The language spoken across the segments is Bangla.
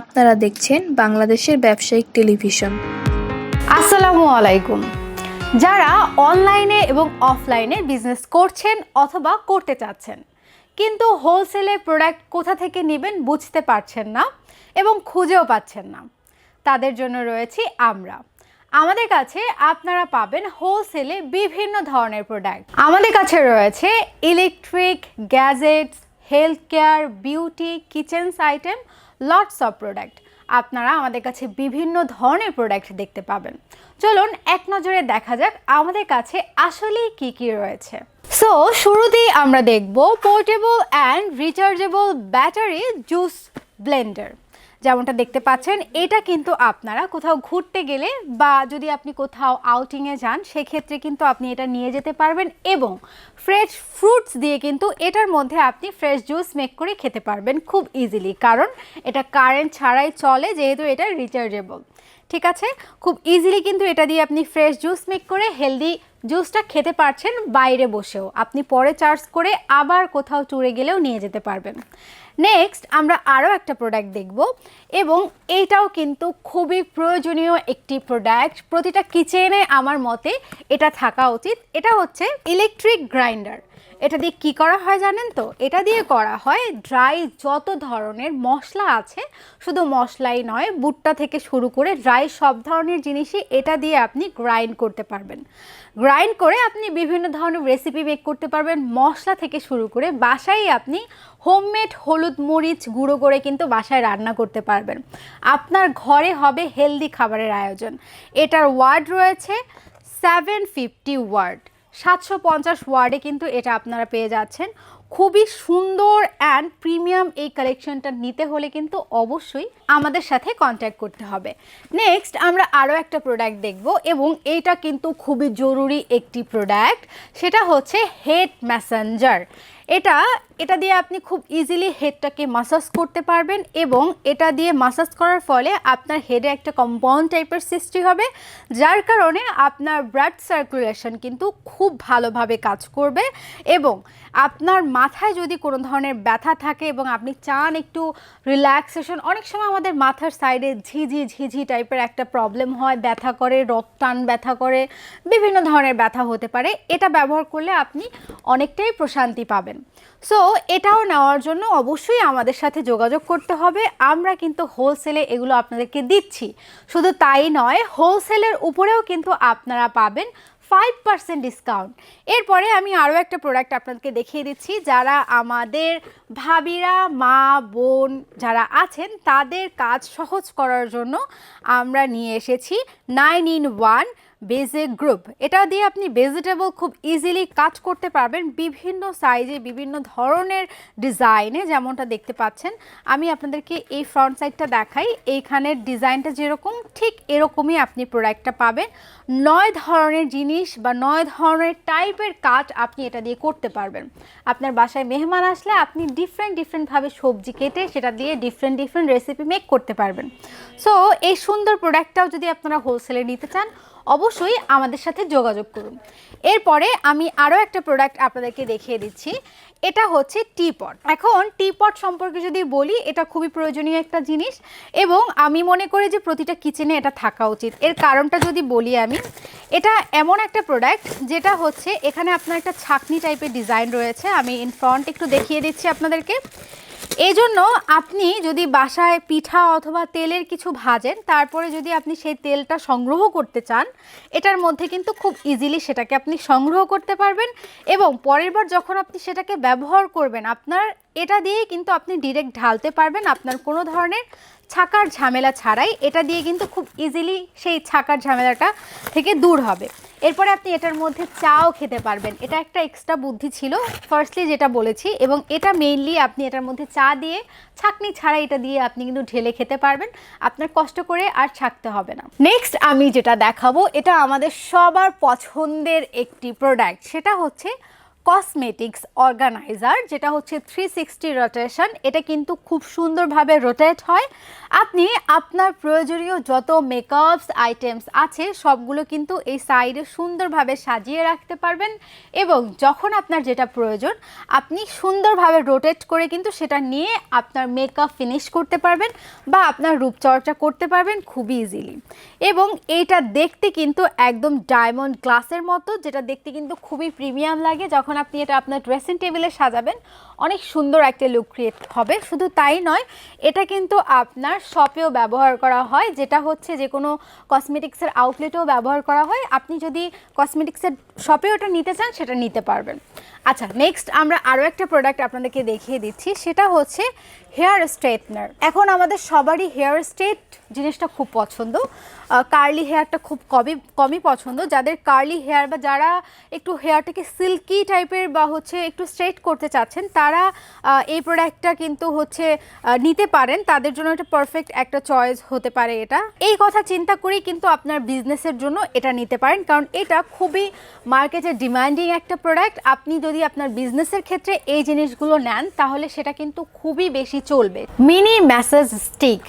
আপনারা দেখছেন বাংলাদেশের ব্যবসায়িক টেলিভিশন। আসসালামু আলাইকুম। যারা অনলাইনে এবং অফলাইনে বিজনেস করছেন অথবা করতে চাচ্ছেন, কিন্তু হোলসেলে প্রোডাক্ট কোথা থেকে নেবেন বুঝতে পারছেন না এবং খুঁজেও পাচ্ছেন না, তাদের জন্য রয়েছি আমরা। আমাদের কাছে আপনারা পাবেন হোলসেলে বিভিন্ন ধরনের প্রোডাক্ট আমাদের কাছে রয়েছে electric gadgets health care beauty kitchens item lots of product আপনারা আমাদের কাছে বিভিন্ন ধরনের প্রোডাক্ট দেখতে পাবেন। চলুন এক নজরে দেখা যাক আমাদের কাছে আসলেই কি কি রয়েছে। সো শুরুতেই আমরা দেখব portable and rechargeable battery juice blender যেমনটা দেখতে পাচ্ছেন, এটা কিন্তু আপনারা কোথাও ঘুরতে গেলে বা যদি আপনি কোথাও আউটিংয়ে যান, সেক্ষেত্রে কিন্তু আপনি এটা নিয়ে যেতে পারবেন এবং ফ্রেশ ফ্রুটস দিয়ে কিন্তু এটার মধ্যে আপনি ফ্রেশ জুস মেক করে খেতে পারবেন খুব ইজিলি কারণ এটা কারেন্ট ছাড়াই চলে, যেহেতু এটা রিচার্জেবল ঠিক আছে? খুব ইজিলি কিন্তু এটা দিয়ে আপনি ফ্রেশ জুস মেক করে হেলদি জুসটা খেতে পারছেন বাইরে বসেও। আপনি পরে চার্জ করে আবার কোথাও ট্যুরে গেলেও নিয়ে যেতে পারবেন। নেক্সট আমরা আরও একটা প্রোডাক্ট দেখব এবং এইটাও কিন্তু খুবই প্রয়োজনীয় একটি প্রোডাক্ট প্রতিটা কিচেনে আমার মতে এটা থাকা উচিত। এটা হচ্ছে ইলেকট্রিক গ্রাইন্ডার এটা দিয়ে কি করা হয় জানেন তো? এটা দিয়ে করা হয় ড্রাই যত ধরনের মশলা আছে, শুধু মশলাই নয়, বুটটা থেকে শুরু করে ড্রাই সব ধরনের জিনিসই এটা দিয়ে আপনি গ্রাইন্ড করতে পারবেন। গ্রাইন্ড করে আপনি বিভিন্ন ধরনের রেসিপি মেক করতে পারবেন। মশলা থেকে শুরু করে বাসায় আপনি হোমমেড হলুদ মরিচ গুঁড়ো করে কিন্তু বাসায় রান্না করতে পারবেন। আপনার ঘরে হবে হেলদি খাবারের আয়োজন। এটার ওয়ার্ড রয়েছে সেভেন ফিফটি ওয়ার্ড সাতশো পঞ্চাশ ওয়ার্ডে কিন্তু এটা আপনারা পেয়ে যাচ্ছেন। খুবই সুন্দর অ্যান্ড প্রিমিয়াম এই কালেকশনটা নিতে হলে কিন্তু অবশ্যই আমাদের সাথে কন্ট্যাক্ট করতে হবে। নেক্সট আমরা আরও একটা প্রোডাক্ট দেখব এবং এইটা কিন্তু খুবই জরুরি একটি প্রোডাক্ট সেটা হচ্ছে হেড ম্যাসেঞ্জার এটা এটা দিয়ে আপনি খুব ইজিলি হেডটাকে মাসাজ করতে পারবেন এবং এটা দিয়ে মাসাজ করার ফলে আপনার হেডে একটা কম্পাউন্ড টাইপের সৃষ্টি হবে, যার কারণে আপনার ব্লাড সার্কুলেশন কিন্তু খুব ভালোভাবে কাজ করবে এবং আপনার মাথায় যদি কোনো ধরনের ব্যথা থাকে এবং আপনি চান একটু রিল্যাক্সেশন অনেক সময় আমাদের মাথার সাইডে ঝিঝি ঝিঝি টাইপের একটা প্রবলেম হয়, ব্যথা করে রক রক্তান ব্যথা করে, বিভিন্ন ধরনের ব্যথা হতে পারে। এটা ব্যবহার করলে আপনি অনেকটাই প্রশান্তি পাবেন। সো এটাও নেওয়ার জন্য অবশ্যই আমাদের সাথে যোগাযোগ করতে হবে। আমরা কিন্তু হোলসেলে এগুলো আপনাদেরকে দিচ্ছি। শুধু তাই নয় হোলসেলের উপরেও কিন্তু আপনারা পাবেন ফাইভ পার্সেন্ট ডিসকাউন্ট এরপরে আমি আরও একটা প্রোডাক্ট আপনাদেরকে দেখিয়ে দিচ্ছি। যারা আমাদের ভাবিরা, মা, বোন যারা আছেন, তাদের কাজ সহজ করার জন্য আমরা নিয়ে এসেছি। নাইন ইন ওয়ান বেজে গ্রুপ। এটা দিয়ে আপনি ভেজিটেবল খুব ইজিলি কাট করতে পারবেন বিভিন্ন সাইজে বিভিন্ন ধরনের ডিজাইনে যেমনটা দেখতে পাচ্ছেন। আমি আপনাদেরকে এই ফ্রন্ট সাইডটা দেখাই। এইখানের ডিজাইনটা যেরকম, ঠিক এরকমই আপনি প্রোডাক্টটা পাবেন। নয় ধরনের জিনিস বা নয় ধরনের টাইপের কাট আপনি এটা দিয়ে করতে পারবেন। আপনার বাসায় মেহমান আসলে আপনি ডিফারেন্ট ডিফারেন্টভাবে সবজি কেটে সেটা দিয়ে ডিফারেন্ট ডিফারেন্ট রেসিপি মেক করতে পারবেন। সো এই সুন্দর প্রোডাক্টটাও যদি আপনারা হোলসেলে নিতে চান অবশ্যই আমাদের সাথে যোগাযোগ করুন। এরপরে আমি আরও একটা প্রোডাক্ট আপনাদেরকে দেখিয়ে দিচ্ছি। এটা হচ্ছে টিপট এখন টিপট সম্পর্কে যদি বলি, এটা খুবই প্রয়োজনীয় একটা জিনিস এবং আমি মনে করি যে প্রতিটা কিচেনে এটা থাকা উচিত। এর কারণটা যদি বলি আমি, এটা এমন একটা প্রোডাক্ট যেটা হচ্ছে এখানে আপনার একটা ছাকনি টাইপের ডিজাইন রয়েছে। আমি ইন ফ্রন্ট একটু দেখিয়ে দিচ্ছি আপনাদেরকে। এই জন্য আপনি যদি বাসায় পিঠা অথবা তেলের কিছু ভাজেন, তারপরে যদি আপনি সেই তেলটা সংগ্রহ করতে চান, এটার মধ্যে কিন্তু খুব ইজিলি সেটাকে আপনি সংগ্রহ করতে পারবেন এবং পরের বার যখন আপনি সেটাকে ব্যবহার করবেন, আপনার এটা দিয়ে কিন্তু আপনি ডিরেক্ট ঢালতে পারবেন আপনার কোনো ধরনের ছাকার ঝামেলা ছাড়াই। এটা দিয়ে কিন্তু খুব ইজিলি সেই ছাকার ঝামেলাটা থেকে দূর হবে। এরপরে আপনি এটার মধ্যে চাও খেতে পারবেন। এটা একটা এক্সট্রা বুদ্ধি ছিল। ফার্স্টলি যেটা বলেছি এবং এটা মেইনলি আপনি এটার মধ্যে চা দিয়ে, ছাকনি ছাড়া এটা দিয়ে আপনি কিন্তু ঢেলে খেতে পারবেন। আপনার কষ্ট করে আর ছাকতে হবে না। নেক্সট আমি যেটা দেখাবো, এটা আমাদের সবার পছন্দের একটি প্রোডাক্ট সেটা হচ্ছে কসমেটিক্স অর্গানাইজার যেটা হচ্ছে থ্রি সিক্সটি রোটেশন এটা কিন্তু খুব সুন্দরভাবে রোটেট হয়। আপনি আপনার প্রয়োজনীয় যত মেকআপস আইটেমস আছে, সবগুলো কিন্তু এই সাইডে সুন্দরভাবে সাজিয়ে রাখতে পারবেন এবং যখন আপনার যেটা প্রয়োজন, আপনি সুন্দরভাবে রোটেট করে কিন্তু সেটা নিয়ে আপনার মেকআপ ফিনিশ করতে পারবেন বা আপনার রূপচর্চা করতে পারবেন খুবই ইজিলি এবং এইটা দেখতে কিন্তু একদম ডায়মন্ড গ্লাসের মতো, যেটা দেখতে কিন্তু খুবই প্রিমিয়াম লাগে যখন আপনি এটা আপনার ড্রেসিং টেবিলে সাজাবেন। অনেক সুন্দর একটা লুক ক্রিয়েট হবে। শুধু তাই নয়, এটা কিন্তু আপনার শপেও ব্যবহার করা হয়, যেটা হচ্ছে যে কোনো কসমেটিক্সের আউটলেটেও ব্যবহার করা হয়। আপনি যদি কসমেটিক্সের শপে ওটা নিতে চান, সেটা নিতে পারবেন। আচ্ছা নেক্সট আমরা আরও একটা প্রোডাক্ট আপনাদেরকে দেখিয়ে দিচ্ছি, সেটা হচ্ছে হেয়ার স্ট্রেটনার এখন আমাদের সবারই হেয়ার স্ট্রেট জিনিসটা খুব পছন্দ। কার্লি হেয়ারটা খুব কমই কমই পছন্দ। যাদের কার্লি হেয়ার বা যারা একটু হেয়ারটাকে সিল্কি টাইপের বা হচ্ছে একটু স্ট্রেট করতে চাচ্ছেন, তারা এই প্রোডাক্টটা কিন্তু হচ্ছে নিতে পারেন। তাদের জন্য এটা পারফেক্ট একটা চয়েস হতে পারে এটা। এই কথা চিন্তা করেই কিন্তু আপনার বিজনেসের জন্য এটা নিতে পারেন। কারণ এটা খুবই মার্কেটে ডিমান্ডিং একটা প্রোডাক্ট আপনি যদি আপনার বিজনেসের ক্ষেত্রে এই জিনিসগুলো নেন, তাহলে সেটা কিন্তু খুবই বেশি চলবে। মিনি ম্যাসাজ স্টিক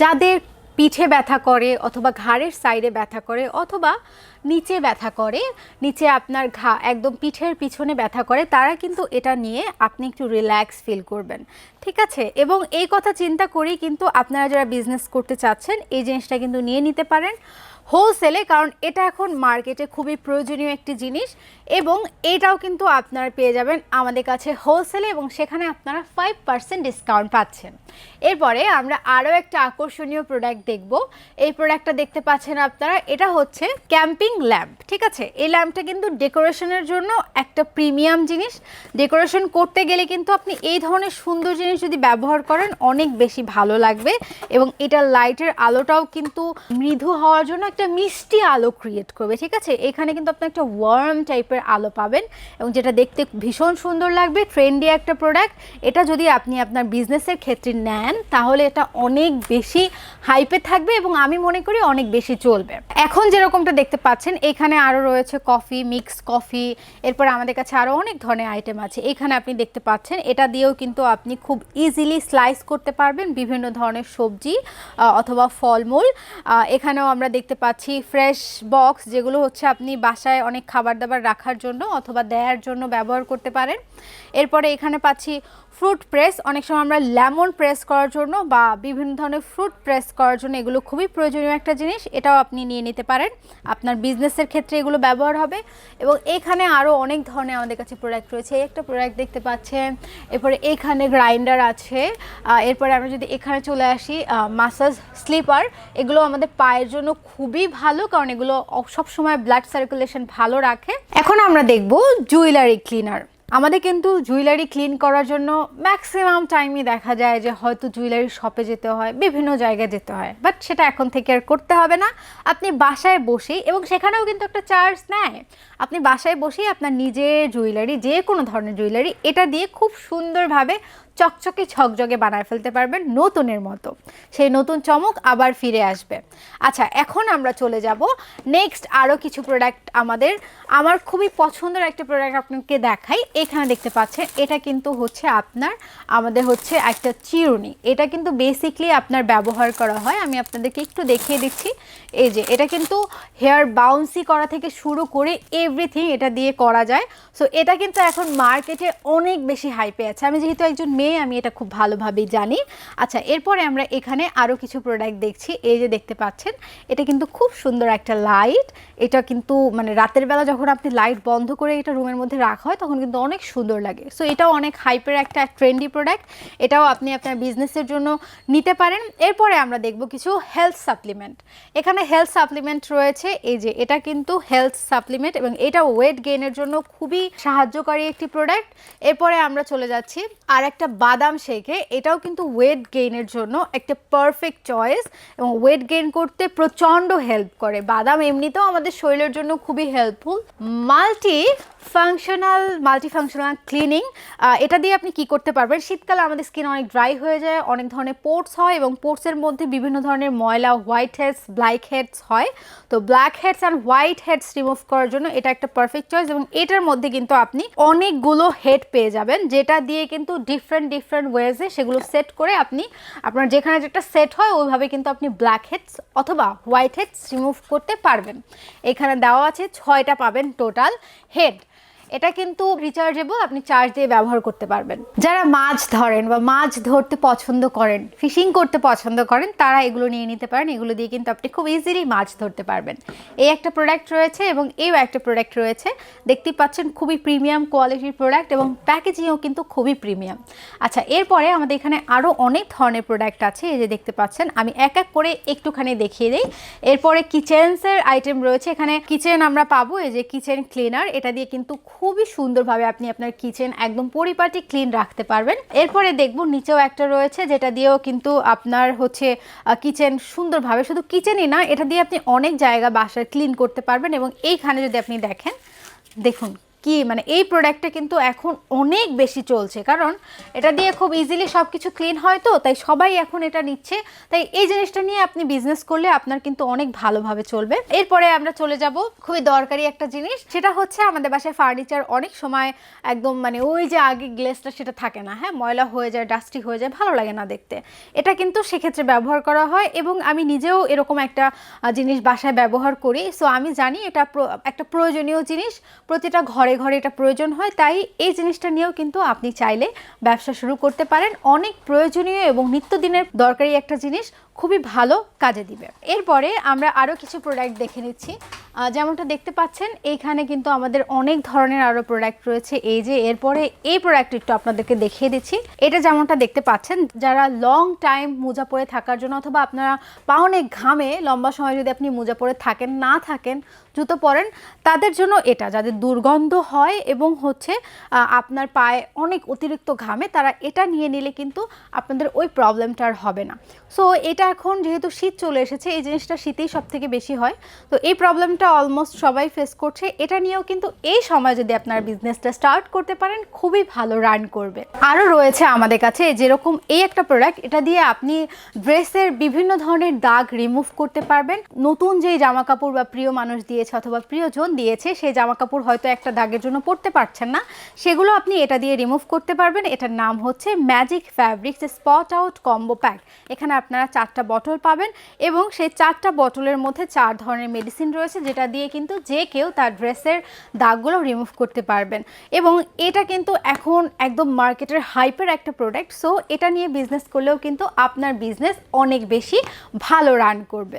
যাদের পিঠে ব্যথা করে অথবা ঘাড়ের সাইডে ব্যথা করে অথবা নিচে ব্যথা করে, নিচে আপনার ঘা একদম পিঠের পিছনে ব্যথা করে, তারা কিন্তু এটা নিয়ে আপনি একটু রিল্যাক্স ফিল করবেন। ঠিক আছে? এবং এই কথা চিন্তা করেই কিন্তু আপনারা যারা বিজনেস করতে চাচ্ছেন, এই জিনিসটা কিন্তু নিয়ে নিতে পারেন। হোলসেলে কারণ এটা এখন মার্কেটে খুবই প্রয়োজনীয় একটি জিনিস এবং এটাও কিন্তু আপনারা পেয়ে যাবেন আমাদের কাছে হোলসেলে এবং সেখানে আপনারা ফাইভ পার্সেন্ট ডিসকাউন্ট পাচ্ছেন। এরপরে আমরা আরও একটা আকর্ষণীয় প্রোডাক্ট দেখব। এই প্রোডাক্টটা দেখতে পাচ্ছেন আপনারা, এটা হচ্ছে ক্যাম্পিং ল্যাম্প ঠিক আছে? এই ল্যাম্পটা কিন্তু ডেকোরেশনের জন্য একটা প্রিমিয়াম জিনিস। ডেকোরেশন করতে গেলে কিন্তু আপনি এই ধরনের সুন্দর জিনিস যদি ব্যবহার করেন, অনেক বেশি ভালো লাগবে এবং এটা লাইটের আলোটাও কিন্তু মৃদু হওয়ার জন্য একটা মিষ্টি আলো ক্রিয়েট করবে, ঠিক আছে? এখানে কিন্তু আপনি একটা ওয়ার্ম টাইপের আলো পাবেন এবং যেটা দেখতে ভীষণ সুন্দর লাগবে ট্রেন্ডি একটা প্রোডাক্ট এটা যদি আপনি আপনার বিজনেসের ক্ষেত্রে নেন, তাহলে এটা অনেক বেশি হাইপে থাকবে এবং আমি মনে করি অনেক বেশি চলবে। এখন যেরকমটা দেখতে পাচ্ছেন, এখানে আরও রয়েছে কফি মিক্স কফি এরপর আমাদের কাছে আরও অনেক ধরনের আইটেম আছে। এখানে আপনি দেখতে পাচ্ছেন, এটা দিয়েও কিন্তু আপনি খুব ইজিলি স্লাইস করতে পারবেন বিভিন্ন ধরনের সবজি অথবা ফলমূল। এখানেও আমরা দেখতে পাচ্ছি ফ্রেশ বক্স যেগুলো হচ্ছে আপনি বাসায় অনেক খাবার দাবার রাখার জন্য অথবা দেয়ার জন্য ব্যবহার করতে পারেন। এরপরে এখানে পাচ্ছি ফ্রুট প্রেস, অনেক সময় আমরা লেমন প্রেস করার জন্য বা বিভিন্ন ধরনের ফ্রুট প্রেস করার জন্য এগুলো খুবই প্রয়োজনীয় একটা জিনিস, এটাও আপনি নিয়ে নিতে পারেন। আপনার বিজনেসের ক্ষেত্রে এগুলো ব্যবহার হবে এবং এখানে আরও অনেক ধরনের আমাদের কাছে প্রোডাক্ট রয়েছে। একটা প্রোডাক্ট দেখতে পাচ্ছেন, এরপরে এখানে গ্রাইন্ডার আছে এরপরে আমরা যদি এখানে চলে আসি মাসাজ স্লিপার এগুলো আমাদের পায়ের জন্য খুবই ভালো কারণ এগুলো সবসময় ব্লাড সার্কুলেশন ভালো রাখে। এখন আমরা দেখব জুয়েলারি ক্লিনার আমাদের কিন্তু জুয়েলারি ক্লিন করার জন্য ম্যাক্সিমাম টাইমই দেখা যায় যে হয়তো জুয়েলারি শপে যেতে হয়, বিভিন্ন জায়গায় যেতে হয়। বাট সেটা এখন থেকে আর করতে হবে না। আপনি বাসায় বসেই এবং সেখানেও কিন্তু একটা চার্জ নেয়। আপনি বাসায় বসেই আপনার নিজের জুয়েলারি যে কোনো ধরনের জুয়েলারি, এটা দিয়ে খুব সুন্দরভাবে চকচকে ঝকঝকে বানায় ফেলতে পারবেন নতুনের মতো। সেই নতুন চমক আবার ফিরে আসবে। আচ্ছা এখন আমরা চলে যাব নেক্সট আরও কিছু প্রোডাক্ট আমাদের। আমার খুবই পছন্দের একটা প্রোডাক্ট আপনাকে দেখাই। এখানে দেখতে পাচ্ছেন, এটা কিন্তু হচ্ছে আপনার, আমাদের হচ্ছে একটা চিরুনি। এটা কিন্তু বেসিকলি আপনার ব্যবহার করা হয়। আমি আপনাদেরকে একটু দেখিয়ে দিচ্ছি। এই যে, এটা কিন্তু হেয়ার বাউন্সি করা থেকে শুরু করে এভরিথিং এটা দিয়ে করা যায়। সো এটা কিন্তু এখন মার্কেটে অনেক বেশি হাইপে আছে। আমি যেহেতু একজন মেয়ে আমি এটা খুব ভালোভাবেই জানি। আচ্ছা এরপরে আমরা এখানে আরও কিছু প্রোডাক্ট দেখছি। এই যে দেখতে পাচ্ছেন, এটা কিন্তু খুব সুন্দর একটা লাইট এটা কিন্তু মানে রাতের বেলা যখন আপনি লাইট বন্ধ করে এটা রুমের মধ্যে রাখা হয়, তখন কিন্তু অনেক সুন্দর লাগে। সো এটাও অনেক হাইপের একটা ট্রেন্ডি প্রোডাক্ট এটাও আপনি আপনার বিজনেসের জন্য নিতে পারেন। এরপরে আমরা দেখব কিছু হেলথ সাপ্লিমেন্ট এখানে হেলথ সাপ্লিমেন্ট রয়েছে। এই যে, এটা কিন্তু হেলথ সাপ্লিমেন্ট এবং এটা ওয়েট গেইনের জন্য খুবই সাহায্যকারী একটি প্রোডাক্ট এরপরে আমরা চলে যাচ্ছি আর একটা বাদাম শেখে, এটাও কিন্তু ওয়েট গেইনের জন্য একটা পারফেক্ট চয়েস এবং ওয়েট গেইন করতে প্রচণ্ড হেল্প করে। বাদাম এমনিতেও আমাদের শরীরের জন্য খুবই helpful multi functional multi functional cleaning এটা দিয়ে আপনি কি করতে পারবেন? শীতকালে আমাদের স্কিন অনেক ড্রাই হয়ে যায়, অনেক ধরনের পোর্টস হয় এবং পোর্টসের মধ্যে বিভিন্ন ধরনের ময়লা হোয়াইট হেডস ব্ল্যাক হেডস হয়। তো black heads and white heads remove করার জন্য এটা একটা পারফেক্ট চয়েস এবং এটার মধ্যে কিন্তু আপনি অনেকগুলো হেড পেয়ে যাবেন, যেটা দিয়ে কিন্তু ডিফারেন্ট ডিফারেন্ট ডিফারেন্ট ওয়েজে সেগুলো সেট করে আপনি আপনার যেখানে যেটা সেট হয় ওইভাবে কিন্তু আপনি ব্ল্যাক হেডস অথবা হোয়াইট হেডস রিমুভ করতে পারবেন। এখানে দেওয়া আছে ছয়টা পাবেন টোটাল হেড এটা কিন্তু রিচার্জেবল আপনি চার্জ দিয়ে ব্যবহার করতে পারবেন। যারা মাছ ধরেন বা মাছ ধরতে পছন্দ করেন ফিশিং করতে পছন্দ করেন, তারা এগুলো নিয়ে নিতে পারেন। এগুলো দিয়ে কিন্তু আপনি খুব ইজিলি মাছ ধরতে পারবেন। এই একটা প্রোডাক্ট রয়েছে এবং এও একটা প্রোডাক্ট রয়েছে। দেখতেই পাচ্ছেন খুবই প্রিমিয়াম কোয়ালিটির প্রোডাক্ট এবং প্যাকেজিংও কিন্তু খুবই প্রিমিয়াম আচ্ছা এরপরে আমাদের এখানে আরও অনেক ধরনের প্রোডাক্ট আছে। এই যে দেখতে পাচ্ছেন, আমি এক এক করে একটুখানি দেখিয়ে দিই। এরপরে কিচেন্সের আইটেম রয়েছে। এখানে কিচেন আমরা পাবো, এই যে কিচেন ক্লিনার এটা দিয়ে কিন্তু খুবই সুন্দরভাবে আপনি আপনার কিচেন একদম পরিপাটি ক্লিন রাখতে পারবেন। এরপরে দেখব নিচেও একটা রয়েছে যেটা দিয়েও কিন্তু আপনার হচ্ছে কিচেন সুন্দরভাবে শুধু কিচেনই না, এটা দিয়ে আপনি অনেক জায়গা বাসায় ক্লিন করতে পারবেন এবং এইখানে যদি আপনি দেখেন, দেখুন। কি মানে এই প্রোডাক্টটা কিন্তু এখন অনেক বেশি চলছে। কারণ এটা দিয়ে খুব ইজিলি সব কিছু ক্লিন হয় তো, তাই সবাই এখন এটা নিচ্ছে। তাই এই জিনিসটা নিয়ে আপনি বিজনেস করলে আপনার কিন্তু অনেক ভালোভাবে চলবে। এরপরে আমরা চলে যাব খুবই দরকারি একটা জিনিস, সেটা হচ্ছে আমাদের বাসায় ফার্নিচার অনেক সময় একদম মানে ওই যে আগে গ্লেসটা সেটা থাকে না হ্যাঁ? ময়লা হয়ে যায় ডাস্টি হয়ে যায়, ভালো লাগে না দেখতে। এটা কিন্তু সেক্ষেত্রে ব্যবহার করা হয় এবং আমি নিজেও এরকম একটা জিনিস বাসায় ব্যবহার করি। সো আমি জানি এটা একটা প্রয়োজনীয় জিনিস, প্রতিটা ঘরে ঘরে এটা প্রয়োজন হয়, তাই এই জিনিসটা নিয়েও কিন্তু আপনি চাইলে ব্যবসা শুরু করতে পারেন। অনেক প্রয়োজনীয় এবং নিত্যদিনের দরকারি একটা জিনিস খুবই ভালো কাজে দিবে। এরপরে আমরা আরও কিছু প্রোডাক্ট দেখে নিচ্ছি। যেমনটা দেখতে পাচ্ছেন, এইখানে কিন্তু আমাদের অনেক ধরনের আরও প্রোডাক্ট রয়েছে। এই যে এরপরে এই প্রোডাক্ট একটু আপনাদেরকে দেখিয়ে দিচ্ছি। এটা যেমনটা দেখতে পাচ্ছেন, যারা লং টাইম মোজা পরে থাকার জন্য অথবা আপনারা পাওনে ঘামে লম্বা সময় যদি আপনি মোজা পরে থাকেন, না থাকেন জুতো পরেন তাদের জন্য এটা, যাদের দুর্গন্ধ হয় এবং হচ্ছে আপনার পায়ে অনেক অতিরিক্ত ঘামে, তারা এটা নিয়ে নিলে কিন্তু আপনাদের ওই প্রবলেমটা আর হবে না। সো, এটা এখন যেহেতু শীত চলে এসেছে, এই জিনিসটা শীতেই সব থেকে বেশি হয়। তো এই প্রবলেমটা অলমোস্ট সবাই ফেস করছে। এটা নিয়েও কিন্তু এই সময় যদি আপনার বিজনেসটা স্টার্ট করতে পারেন, খুবই ভালো রান করবে। আরও রয়েছে আমাদের কাছে, যেরকম এই একটা প্রোডাক্ট এটা দিয়ে আপনি ড্রেসের বিভিন্ন ধরনের দাগ রিমুভ করতে পারবেন। নতুন যেই জামা কাপড় বা প্রিয় মানুষ দিয়েছে অথবা প্রিয়জন দিয়েছে সেই জামা কাপড় হয়তো একটা দাগের জন্য পরতে পারছেন না। সেগুলো আপনি এটা দিয়ে রিমুভ করতে পারবেন। এটার নাম হচ্ছে magic fabrics spot out combo pack এখানে আপনারা চারটা বটল পাবেন এবং সেই চারটা বটলের মধ্যে চার ধরনের মেডিসিন রয়েছে, যেটা দিয়ে কিন্তু যে কেউ তার ড্রেসের দাগগুলো রিমুভ করতে পারবেন। এবং এটা কিন্তু এখন একদম মার্কেটের হাইপের একটা প্রোডাক্ট সো এটা নিয়ে বিজনেস করলেও কিন্তু আপনার বিজনেস অনেক বেশি ভালো রান করবে।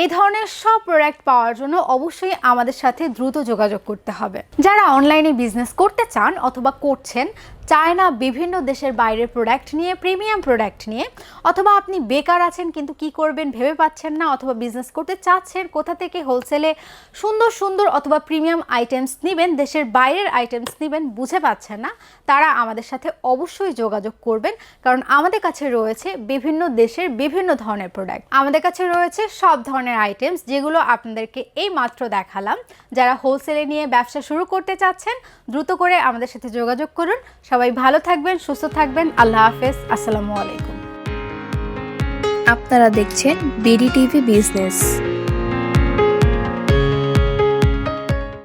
এই ধরনের সব প্রোডাক্ট পাওয়ার জন্য অবশ্যই আমাদের সাথে দ্রুত যোগাযোগ করতে হবে। যারা অনলাইনে বিজনেস করতে চান অথবা করছেন চায় না বিভিন্ন দেশের বাইরের প্রোডাক্ট নিয়ে প্রিমিয়াম প্রোডাক্ট নিয়ে, অথবা আপনি বেকার আছেন কিন্তু কি করবেন ভেবে পাচ্ছেন না অথবা বিজনেস করতে চাচ্ছেন, কোথা থেকে হোলসেলে সুন্দর সুন্দর অথবা প্রিমিয়াম আইটেমস নেবেন, দেশের বাইরের আইটেমস নেবেন বুঝে পাচ্ছেন না, তারা আমাদের সাথে অবশ্যই যোগাযোগ করবেন, কারণ আমাদের কাছে রয়েছে বিভিন্ন দেশের বিভিন্ন ধরনের প্রোডাক্ট আমাদের কাছে রয়েছে সব ধরনের আইটেমস যেগুলো আপনাদেরকে এই মাত্র দেখালাম। যারা হোলসেলে নিয়ে ব্যবসা শুরু করতে চাচ্ছেন, দ্রুত করে আমাদের সাথে যোগাযোগ করুন। সবাই ভালো থাকবেন সুস্থ থাকবেন। আল্লাহ হাফেজ। আসসালামু আলাইকুম। আপনারা দেখছেন বিডি টিভি বিজনেস।